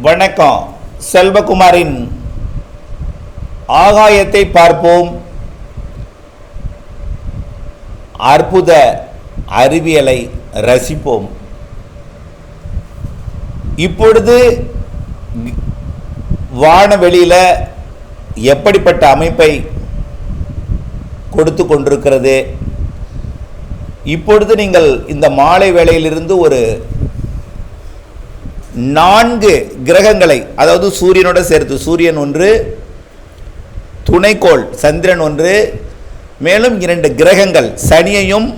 வணக்கம். செல்வகுமாரின் ஆகாயத்தை பார்ப்போம். அற்புத அறிவியலை ரசிப்போம். இப்பொழுது வானவெளியில் எப்படிப்பட்ட அமைப்பை கொடுத்து கொண்டிருக்கிறது? இப்பொழுது நீங்கள் இந்த மாலை வேளையிலிருந்து ஒரு நான்கு கிரகங்களை அதாவது சூரியனோட சேர்த்து சூரியன் ஒன்று துணைக்கோள் சந்திரன் ஒன்று மேலும் இரண்டு கிரகங்கள் சனியையும்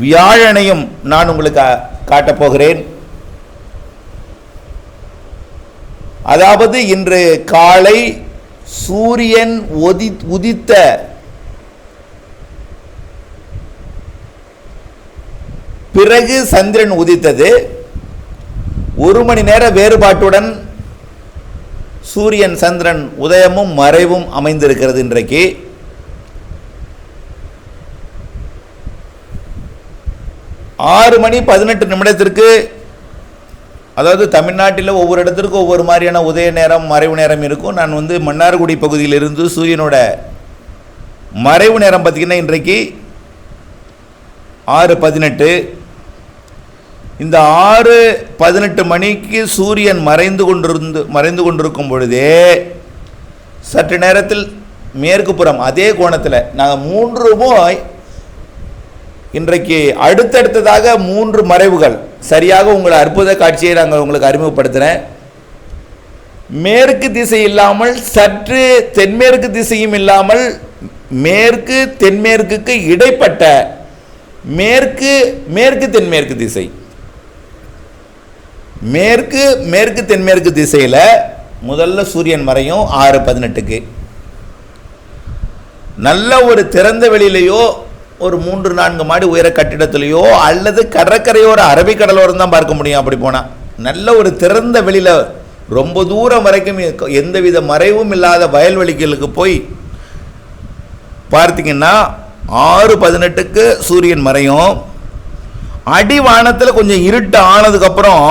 வியாழனையும் நான் உங்களுக்கு காட்டப்போகிறேன் காட்டப் போகிறேன். அதாவது இன்று காலை சூரியன் ஒதி உதித்த பிறகு சந்திரன் உதித்தது. ஒரு மணி நேர வேறுபாட்டுடன் சூரியன் சந்திரன் உதயமும் மறைவும் அமைந்திருக்கிறது இன்றைக்கு. ஆறு மணி பதினெட்டு நிமிடத்திற்கு அதாவது தமிழ்நாட்டில் ஒவ்வொரு இடத்திற்கும் ஒவ்வொரு மாதிரியான உதய நேரம் மறைவு நேரம் இருக்கும். நான் வந்து மன்னார்குடி பகுதியிலிருந்து சூரியனோட மறைவு நேரம் பார்த்திங்கன்னா இன்றைக்கு ஆறு பதினெட்டு. இந்த ஆறு பதினெட்டு மணிக்கு சூரியன் மறைந்து கொண்டிருந்து மறைந்து கொண்டிருக்கும் பொழுதே சற்று நேரத்தில் மேற்கு புறம் அதே கோணத்தில் நாங்கள் மூன்றுமும் இன்றைக்கு அடுத்தடுத்ததாக மூன்று மறைவுகள். சரியாக உங்களை அற்புத காட்சியை நாங்கள் உங்களுக்கு அறிமுகப்படுத்துகிறேன் மேற்கு திசை இல்லாமல் சற்று தென்மேற்கு திசையும் இல்லாமல் மேற்கு தென்மேற்குக்கு இடைப்பட்ட மேற்கு மேற்கு தென்மேற்கு திசை. மேற்கு மேற்கு தென்மேற்கு திசையில் முதல்ல சூரியன் மறையும் ஆறு பதினெட்டுக்கு. நல்ல ஒரு திறந்த வெளியிலையோ ஒரு மூன்று நான்கு மாடி உயர கட்டிடத்திலேயோ அல்லது கடற்கரையோர அரபிக்கடலோரம் தான் பார்க்க முடியும் அப்படி போனால் நல்ல ஒரு திறந்த வெளியில் ரொம்ப தூரம் வரைக்கும் எந்தவித மறைவும் இல்லாத வயல்வெளிகளுக்கு போய் பார்த்தீங்கன்னா ஆறு பதினெட்டுக்கு சூரியன் மறையும். அடிவானத்தில் கொஞ்சம் இருட்டு ஆனதுக்கப்புறம்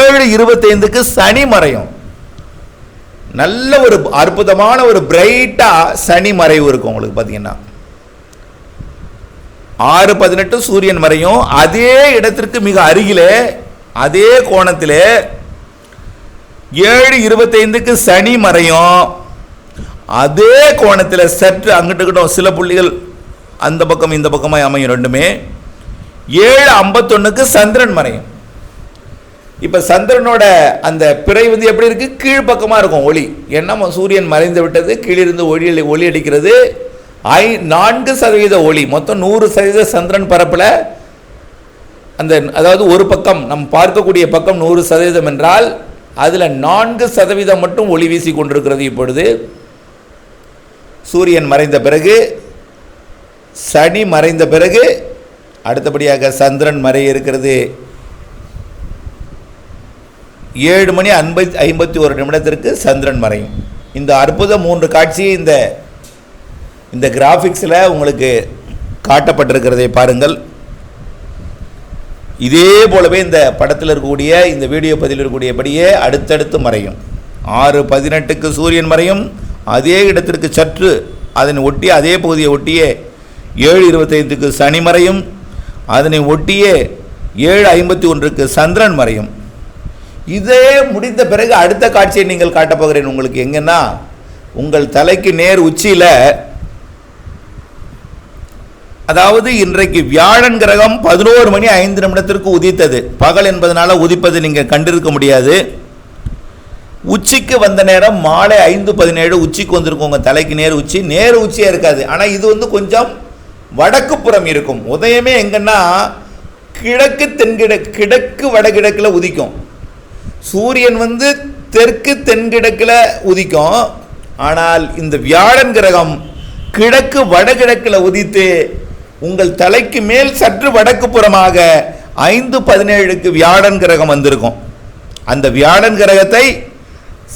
ஏழு இருபத்தைந்துக்கு சனி மறையும். நல்ல ஒரு அற்புதமான ஒரு பிரைட்டாக சனி மறைவு இருக்கும் உங்களுக்கு பார்த்தீங்கன்னா ஆறு பதினெட்டு சூரியன் மறையும். அதே இடத்திற்கு மிக அருகிலே அதே கோணத்திலே ஏழு இருபத்தைந்துக்கு சனி மறையும். அதே கோணத்தில் சற்று அங்கிட்டுக்கிட்டோம் சில புள்ளிகள் அந்த பக்கம் இந்த பக்கமாக அமையும் ரெண்டுமே. ஏழு ஐம்பத்தொன்னுக்கு சந்திரன் மறையும். இப்போ சந்திரனோட அந்த பிறை வந்து எப்படி இருக்கு? கீழ்ப்பக்கமாக இருக்கும் ஒளி. ஏன்னா சூரியன் மறைந்து விட்டது கீழிருந்து ஒளி ஒளி அடிக்கிறது. ஐ நான்கு சதவீத ஒளி. மொத்தம் நூறு சதவீத சந்திரன் பரப்பில். அந்த அதாவது ஒரு பக்கம் நம் பார்க்கக்கூடிய பக்கம் நூறு சதவீதம் என்றால் அதில் நான்கு சதவீதம் மட்டும் ஒளி வீசி கொண்டிருக்கிறது இப்பொழுது. சூரியன் மறைந்த பிறகு சனி மறைந்த பிறகு அடுத்தபடியாக சந்திரன் மறை இருக்கிறது. ஏழு மணி ஐம்பத்தி ஐம்பத்தி ஒரு நிமிடத்திற்கு சந்திரன் மறையும் இந்த அற்புத மூன்று காட்சியை இந்த இந்த கிராஃபிக்ஸில் உங்களுக்கு காட்டப்பட்டிருக்கிறதை பாருங்கள். இதே போலவே இந்த படத்தில் இருக்கக்கூடிய இந்த வீடியோ பதிவில் இருக்கக்கூடியபடியே அடுத்தடுத்து மறையும். ஆறு பதினெட்டுக்கு சூரியன் மறையும். அதே இடத்திற்கு சற்று அதனை ஒட்டி அதே பகுதியை ஒட்டியே ஏழு இருபத்தைந்துக்கு சனி மறையும். அதனை ஒட்டியே ஏழு ஐம்பத்தி ஒன்றுக்கு சந்திரன் மறையும். இதே முடிந்த பிறகு அடுத்த காட்சியை நீங்கள் காட்டப் போகிறேன் உங்களுக்கு. எங்கன்னா உங்கள் தலைக்கு நேர் உச்சியில் அதாவது இன்றைக்கு வியாழன் கிரகம் பதினோரு மணி ஐந்து நிமிடத்திற்கு உதித்தது. பகல் என்பதனால உதிப்பது நீங்கள் கண்டிருக்க முடியாது. உச்சிக்கு வந்த நேரம் மாலை ஐந்து பதினேழு உச்சிக்கு வந்திருக்கும் உங்கள் தலைக்கு நேர் உச்சி. நேர் உச்சியாக இருக்காது. ஆனால் இது வந்து கொஞ்சம் வடக்கு புறம் இருக்கும். உதயமே எங்கன்னா கிழக்கு தென்கிழக்கு கிழக்கு வடகிழக்கில் உதிக்கும். சூரியன் வந்து தெற்கு தென்கிழக்கில் உதிக்கும். ஆனால் இந்த வியாழன் கிரகம் கிழக்கு வடகிழக்கில் உதித்து உங்கள் தலைக்கு மேல் சற்று வடக்கு புறமாக ஐந்து பதினேழுக்கு வியாழன் கிரகம் வந்திருக்கும். அந்த வியாழன் கிரகத்தை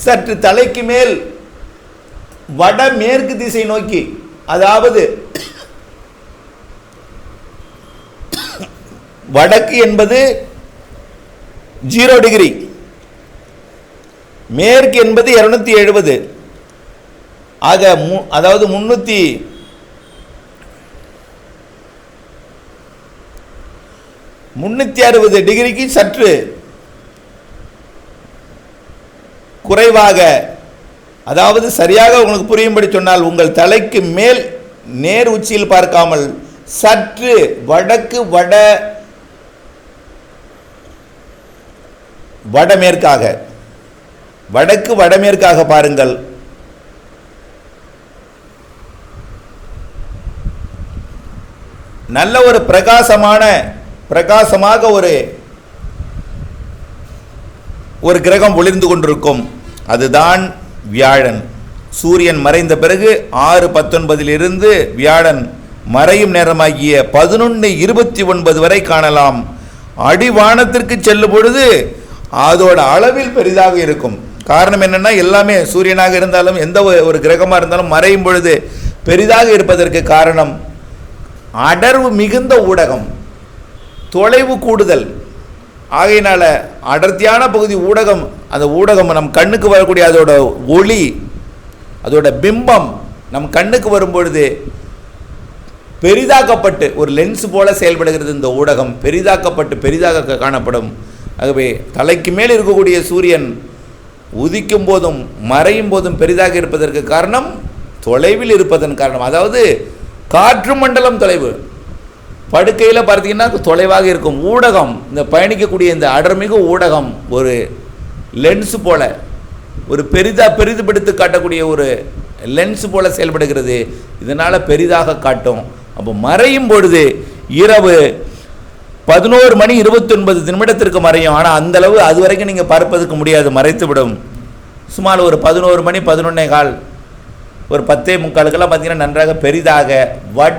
சற்று தலைக்கு மேல் வடமேற்கு திசை நோக்கி அதாவது வடக்கு என்பது ஜீரோ டிகிரி மேற்கு என்பது இரநூத்தி எழுபது. ஆக மு அதாவது முன்னூற்றி முன்னூற்றி அறுபது டிகிரிக்கு சற்று குறைவாக அதாவது சரியாக உங்களுக்கு புரியும்படி சொன்னால் உங்கள் தலைக்கு மேல் நேர் உச்சியில் பார்க்காமல் சற்று வடக்கு வட வடமேற்காக வடக்கு வடமேற்காக பாருங்கள். நல்ல ஒரு பிரகாசமான பிரகாசமாக ஒரு ஒரு கிரகம் ஒளிர்ந்து கொண்டிருக்கும். அதுதான் வியாழன். சூரியன் மறைந்த பிறகு ஆறு பத்தொன்பதிலிருந்து வியாழன் மறையும் நேரமாகிய பதினொன்று இருபத்தி ஒன்பது வரை காணலாம். அடிவானத்திற்கு செல்லும் பொழுது அதோட அளவில் பெரிதாக இருக்கும். காரணம் என்னென்னா எல்லாமே சூரியனாக இருந்தாலும் எந்த ஒரு- கிரகமாக இருந்தாலும் மறையும் பொழுது பெரிதாக இருப்பதற்கு காரணம் அடர்வு மிகுந்த ஊடகம் தொலைவு கூடுதல். ஆகையினால் அடர்த்தியான பகுதி ஊடகம் அந்த ஊடகம் நம் கண்ணுக்கு வரக்கூடிய அதோட ஒளி அதோட பிம்பம் நம் கண்ணுக்கு வரும்பொழுது பெரிதாக்கப்பட்டு ஒரு லென்ஸ் போல செயல்படுகிறது இந்த ஊடகம். பெரிதாக்கப்பட்டு பெரிதாக காணப்படும். ஆகவே தலைக்கு மேல் இருக்கக்கூடிய சூரியன் உதிக்கும் போதும் மறையும் போதும் பெரிதாக இருப்பதற்கு காரணம் தொலைவில் இருப்பதன் காரணம். அதாவது காற்று மண்டலம் தொலைவு. படுக்கையில் பார்த்தீங்கன்னா தொலைவாக இருக்கும். ஊடகம் இந்த பயணிக்கக்கூடிய இந்த அடர்மிகு ஊடகம் ஒரு லென்ஸு போல ஒரு பெரிதாக பெரிதுபடுத்தி காட்டக்கூடிய ஒரு லென்ஸ் போல செயல்படுகிறது. இதனால் பெரிதாக காட்டும். அப்போ மறையும் பொழுது இரவு பதினோரு மணி இருபத்தொன்பது நிமிடத்திற்கு மறையும். ஆனால் அந்த அளவு அது வரைக்கும் நீங்கள் பார்ப்பதற்கு முடியாது மறைத்து விடும் சுமார் ஒரு பதினோரு மணி பதினொன்னே கால். ஒரு பத்தே முக்காலுக்கெல்லாம் பார்த்தீங்கன்னா நன்றாக பெரிதாக வட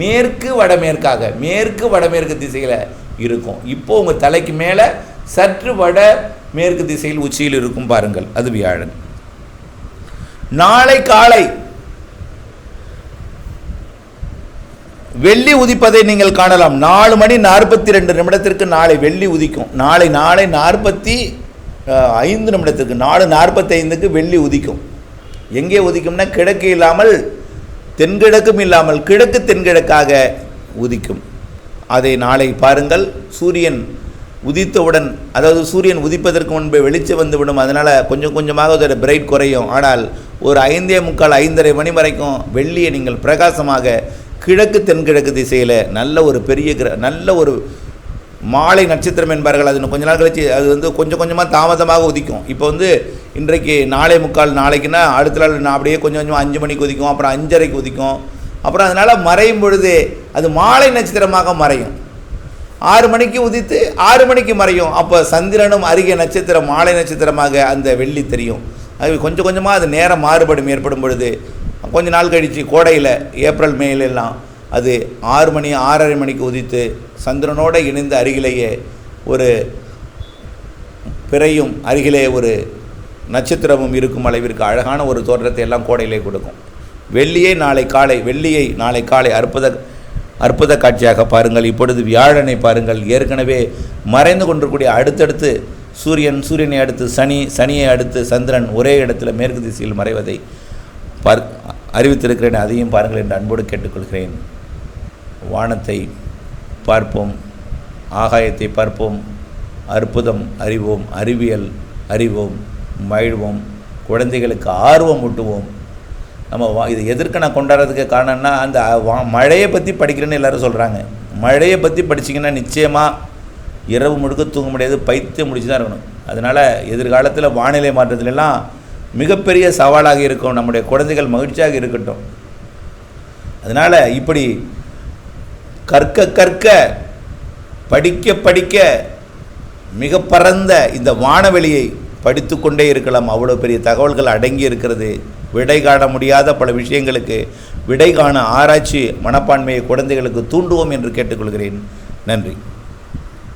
மேற்கு வடமேற்காக மேற்கு வடமேற்கு திசையில் இருக்கும். இப்போ உங்கள் தலைக்கு மேலே சற்று வட மேற்கு திசையில் உச்சியில் இருக்கும் பாருங்கள் அது வியாழன். நாளை காலை வெள்ளி உதிப்பதை நீங்கள் காணலாம். நாலு மணி நாற்பத்தி ரெண்டு நிமிடத்திற்கு நாளை வெள்ளி உதிக்கும். நாளை நாளை நாற்பத்தி ஐந்து நிமிடத்திற்கு நாலு நாற்பத்தைந்துக்கு வெள்ளி உதிக்கும். எங்கே உதிக்கும்னா கிழக்கு இல்லாமல் தென்கிழக்கும் இல்லாமல் கிழக்கு தென்கிழக்காக உதிக்கும். அதை நாளை பாருங்கள். சூரியன் உதித்தவுடன் அதாவது சூரியன் உதிப்பதற்கு முன்பே வெளிச்சம் வந்துவிடும். அதனால் கொஞ்சம் கொஞ்சமாக அதோட பிரைட் குறையும். ஆனால் ஒரு ஐந்தே முக்கால் ஐந்தரை மணி வரைக்கும் வெள்ளியை நீங்கள் பிரகாசமாக கிழக்கு தென்கிழக்கு திசையில் நல்ல ஒரு பெரிய கிர நல்ல ஒரு மாலை நட்சத்திரம் என்பார்கள். அது இன்னும் கொஞ்ச நாள் கழிச்சு அது வந்து கொஞ்சம் கொஞ்சமாக தாமதமாக உதிக்கும். இப்போ வந்து இன்றைக்கு நாளை முக்கால் நாளைக்குன்னா அடுத்த நாள் நான் அப்படியே கொஞ்சம் கொஞ்சமாக அஞ்சு மணிக்கு உதிக்கும் அப்புறம் அஞ்சரைக்கு உதிக்கும். அப்புறம் அதனால் மறையும் பொழுது அது மாலை நட்சத்திரமாக மறையும். ஆறு மணிக்கு உதித்து ஆறு மணிக்கு மறையும். அப்போ சந்திரனும் அருகே நட்சத்திரம் மாலை நட்சத்திரமாக அந்த வெள்ளி தெரியும். அது கொஞ்சம் கொஞ்சமாக அது நேரம் மாறுபடும் ஏற்படும் பொழுது கொஞ்ச நாள் கழித்து கோடையில் ஏப்ரல் மேலெல்லாம் அது ஆறு மணி ஆறரை மணிக்கு உதித்து சந்திரனோடு இணைந்து அருகிலேயே ஒரு பிறையும் அருகிலே ஒரு நட்சத்திரமும் இருக்கும் அளவிற்கு அழகான ஒரு தோற்றத்தை எல்லாம் கோடையிலே கொடுக்கும். வெள்ளியை நாளை காலை வெள்ளியை நாளை காலை அற்புத அற்புத காட்சியாக பாருங்கள். இப்பொழுது வியாழனை பாருங்கள். ஏற்கனவே மறைந்து கொண்டிருக்கூடிய அடுத்தடுத்து சூரியன் சூரியனை அடுத்து சனி சனியை அடுத்து சந்திரன் ஒரே இடத்துல மேற்கு திசையில் மறைவதை பார் அறிவித்திருக்கிறேன் அதையும் பாருங்கள் என்று அன்போடு கேட்டுக்கொள்கிறேன். வானத்தை பார்ப்போம் ஆகாயத்தை பார்ப்போம் அற்புதம் அறிவோம் அறிவியல் அறிவோம் மகிழ்வோம் குழந்தைகளுக்கு ஆர்வம் ஊட்டுவோம். நம்ம வா இது எதற்கு நான் கொண்டாடுறதுக்கு காரணம்னா அந்த வா- மழையை பற்றி படிக்கிறேன்னு எல்லோரும் சொல்கிறாங்க மழையை பற்றி படிச்சிங்கன்னா நிச்சயமாக இரவு முழுக்க தூங்க முடியாது பைத்தியம் முடிச்சு தான் இருக்கணும். அதனால் எதிர்காலத்தில் வானிலை மாற்றத்துலலாம் மிகப்பெரிய சவாலாக இருக்கும் நம்முடைய குழந்தைகள் மகிழ்ச்சியாக இருக்கட்டும். அதனால் இப்படி கற்க கற்க படிக்க படிக்க மிக பரந்த இந்த வானவெளியை படித்து கொண்டே இருக்கலாம். அவ்வளோ பெரிய தகவல்கள் அடங்கி இருக்கிறது. விடை காண முடியாத பல விஷயங்களுக்கு விடை காண ஆராய்ச்சி மனப்பான்மையை குழந்தைகளுக்கு தூண்டுவோம் என்று கேட்டுக்கொள்கிறேன். நன்றி.